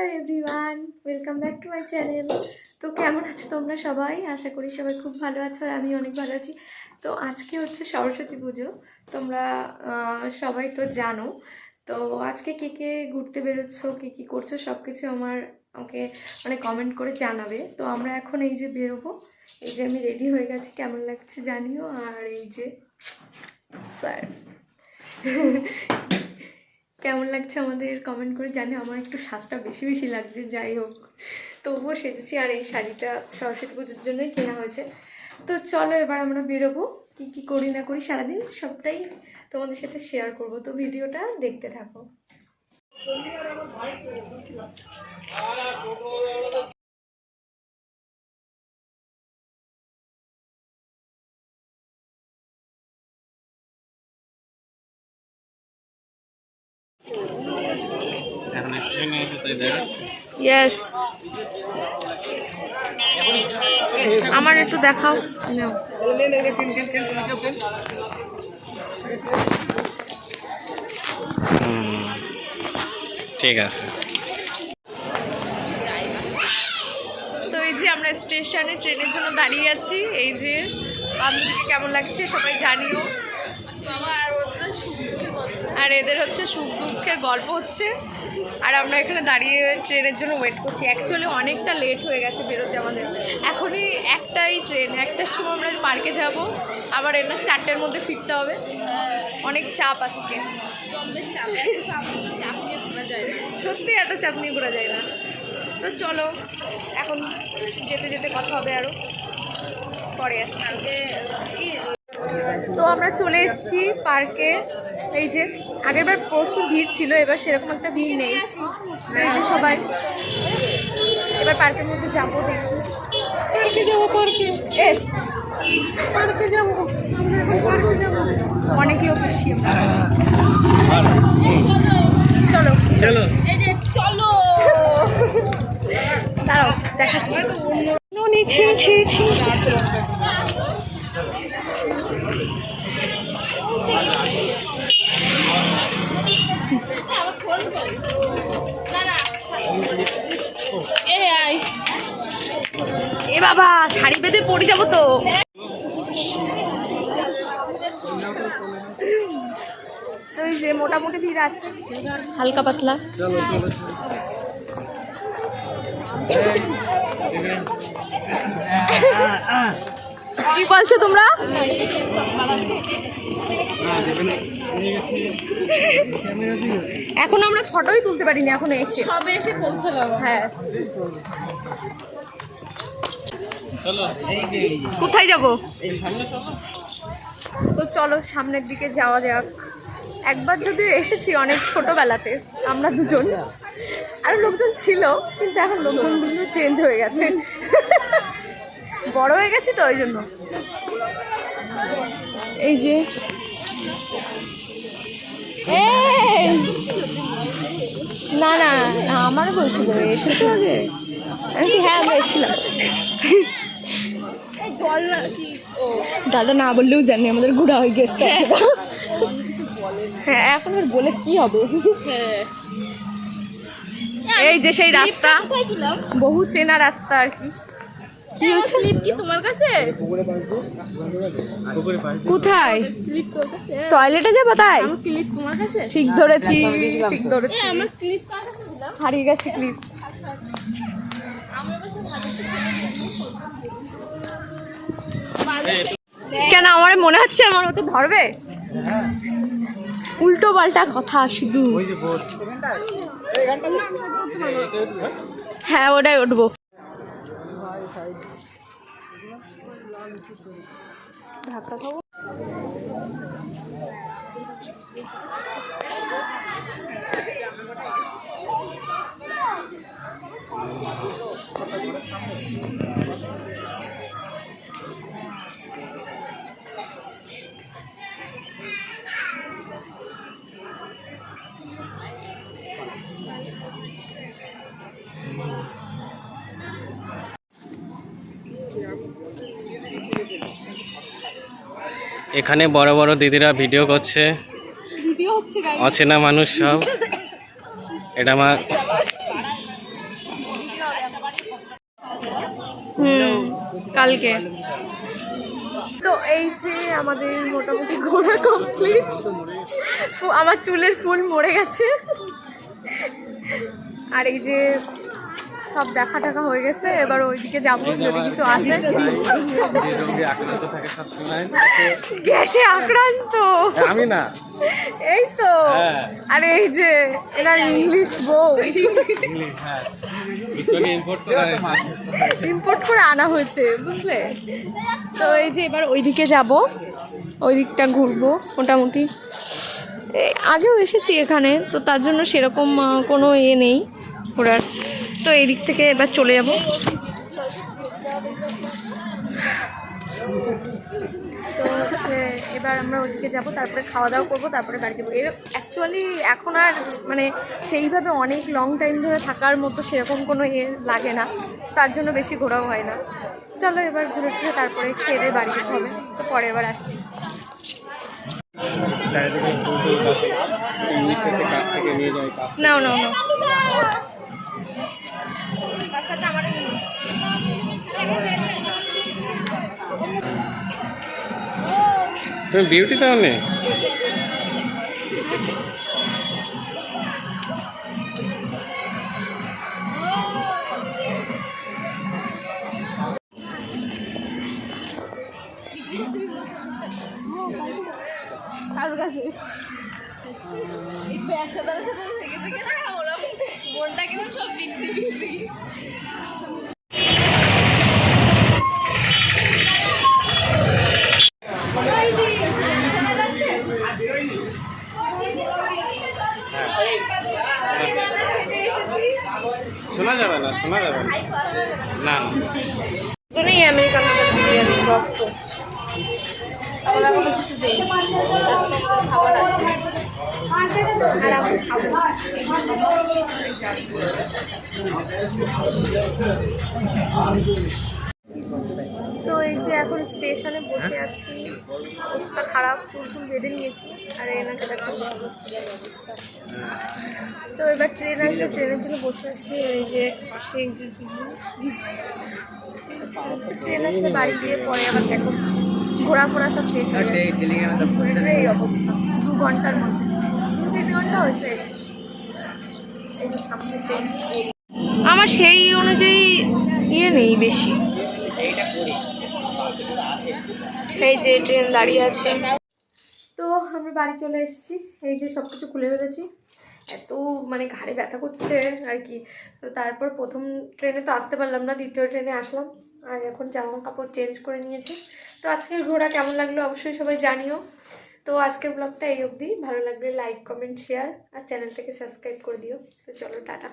Hello everyone welcome back to my channel তো কেমন আছো তোমরা সবাই? আশা করি সবাই খুব ভালো আছো আর আমি অনেক ভালো আছি। তো আজকে হচ্ছে সরস্বতী পুজো। তোমরা সবাই তো জানো। তো আজকে কে কে ঘুরতে বেরোচ্ছ, কে কী করছ সব কিছু আমার আমাকে মানে কমেন্ট করে জানাবে। তো আমরা এখন এই যে বেরোবো, এই যে আমি রেডি হয়ে গেছি, কেমন লাগছে জানিও। আর এই যে স্যার কেমন লাগছে আমাদের কমেন্ট করে জানি আমার একটু সাজটা বেশি বেশি লাগছে, যাই হোক। তবুও সেজেছি আর এই শাড়িটা সরস্বতী পুজোর জন্যই কেনা হয়েছে। তো চলো এবার আমরা বেরোবো। কী কী করি না করি সারাদিন সবটাই তোমাদের সাথে শেয়ার করব। তো ভিডিওটা দেখতে থাকো। ইয়েস আমার একটু দেখাও। ঠিক আছে। তো এই যে আমরা স্টেশনে ট্রেনের জন্য দাঁড়িয়ে আছি এই যে বান্ধবীকে কেমন লাগছে সবাই জানিও। আর এদের হচ্ছে সুখ দুঃখের গল্প হচ্ছে। আর আমরা এখানে দাঁড়িয়ে ট্রেনের জন্য ওয়েট করছি। অ্যাকচুয়ালি অনেকটা লেট হয়ে গেছে বেরোতে আমাদের। এখনই একটাই ট্রেন একটার সময় আমরা পার্কে যাব। আবার এর না চারটের মধ্যে ফিরতে হবে। অনেক চাপ আজকে। সত্যি এত চাপ নিয়ে ঘোরা যায় না। তো চলো, এখন যেতে যেতে কথা হবে আরও পরে আসছি। তো আমরা চলে এসেছি পার্কে এই যে আগেরবার প্রচুর ভিড় ছিল এবার সেরকম একটা ভিড় নেই। যে সবাই। এবার পার্কের মধ্যে যাব দেখি। পার্কে যাব পার্কে। এ পার্কে যাব আমরা এখন পার্কে যাব। অনেক লোক আমরা। চলো। চলো। চলো। দাঁড়াও দেখাচ্ছি। ননি বাবা শাড়ি বেঁধে পড়ে যাব তো। তো এই যে মোটামুটি ভিড় আছে। হালকা পাতলা। কি বলছো তোমরা? এখন আমরা ফটোই তুলতে পারিনি এখন এসে। সবে এসে পৌঁছালাম। হ্যাঁ। কোথায় যাব? তো চলো, সামনের দিকে যাওয়া যাক। একবার যদি এসেছি অনেক ছোটবেলাতে, আমরা দুজন। আর লোকজন ছিল, কিন্তু এখন লোকজনগুলো চেঞ্জ হয়ে গেছে। বড় হয়ে গেছি তো, ওই জন্য। এই যে। না না, আমারও বলছিল এসেছ আগে। হ্যাঁ আমরা এসেছিলাম। দাদা না বললেও জানি আমাদের ঘোরা হয়ে গেছে। হ্যাঁ। এখন আর বলে কি হবে? এই যে সেই রাস্তা। বহু চেনা রাস্তা আর কি। কি হচ্ছে কি তোমার কাছে? কোথায়? টয়লেটে যাব তাই? ক্লিপ তোমার কাছে? ঠিক ধরেছি ঠিক ধরেছি। আমার ক্লিপ হারিয়ে গেছে ক্লিপ কেন, আমার মনে হচ্ছে আমার ওতে ধরবে? উল্টো পাল্টা কথা, শুধু। হ্যাঁ ওটাই উঠবো। ধাক্কা খাব। এখানে বড় বড় দিদিরা ভিডিও করছে। অচেনা মানুষ সব। এটা আমার হুম কালকে। তো এই যে আমাদের মোটামুটি ঘোরা কমপ্লিট আমার চুলের ফুল মরে গেছে। আর এই যে সব দেখা টাকা হয়ে গেছে এবার ওইদিকে যাব যদি কিছু আসে। গ্যাসে আক্রান্ত। আমি না। এই তো। হ্যাঁ। আর এই যে এনার ইংলিশ বউ। ইংলিশ হ্যাঁ। ইম্পোর্ট করা ইম্পোর্ট আনা হয়েছে বুঝলে? তো এই যে এবার ওইদিকে যাব ওই দিকটা ঘুরবো মোটামুটি। আগেও এসেছি এখানে তো তার জন্য সেরকম কোনো ইয়ে নেই ঘোরার। তো এই দিক থেকে এবার চলে যাব। তো হচ্ছে এবার আমরা ওইদিকে যাব তারপরে খাওয়া দাওয়া করব তারপরে বাড়ি যাব। এর অ্যাকচুয়ালি এখন আর মানে সেইভাবে অনেক লং টাইম ধরে থাকার মতো সেরকম কোনো ইয়ে লাগে না। তার জন্য বেশি ঘোরাও হয় না। চলো এবার ঘুরে টুরে তারপরে খেয়ে দিয়ে বাড়ি যেতে হবে। তো পরে এবার আসছি। নাও নাও নাও। তুমি বিউটি নে কারোর কাছে? এই ব্যবসা সাথে থেকে থেকে না ওরা বোনটা কেমন সব বিক্রি বিক্রি শোনা যাবে না, শোনা যাবে না। না আমেরিকান বিরিয়ানি রক্ত ওরা কোনো কিছু খাবার আছে। তো এই যে এখন স্টেশনে বসে আছি। অবস্থা খারাপ চুল চুল বেঁধে নিয়েছি আর এনাকে দেখো। তো এবার ট্রেন আসলে ট্রেনের জন্য বসে আছি। আর এই যে সেই ট্রেন আসলে বাড়ি গিয়ে পরে আবার দেখা হচ্ছে। ঘোরা সব শেষ হয়ে গেছে। এই অবস্থা। দু ঘণ্টার মধ্যে। দু তিন এসেছি। এই যে সামনে ট্রেন আমার সেই অনুযায়ী ইয়ে নেই বেশি। এই যে ট্রেন দাঁড়িয়ে আছে। তো আমরা বাড়ি চলে এসেছি। এই যে সব কিছু খুলে ফেলেছি। এত মানে ঘাড়ে ব্যথা করছে আর কি। তো তারপর প্রথম ট্রেনে তো আসতে পারলাম না দ্বিতীয় ট্রেনে আসলাম। আর এখন জামা কাপড় চেঞ্জ করে নিয়েছি। তো আজকের ঘোরা কেমন লাগল অবশ্যই সবাই জানিও। তো আজকের ব্লগটা এই অবধি। ভালো লাগলে লাইক কমেন্ট শেয়ার আর চ্যানেলটাকে সাবস্ক্রাইব করে দিও। তো চলো, টাটা।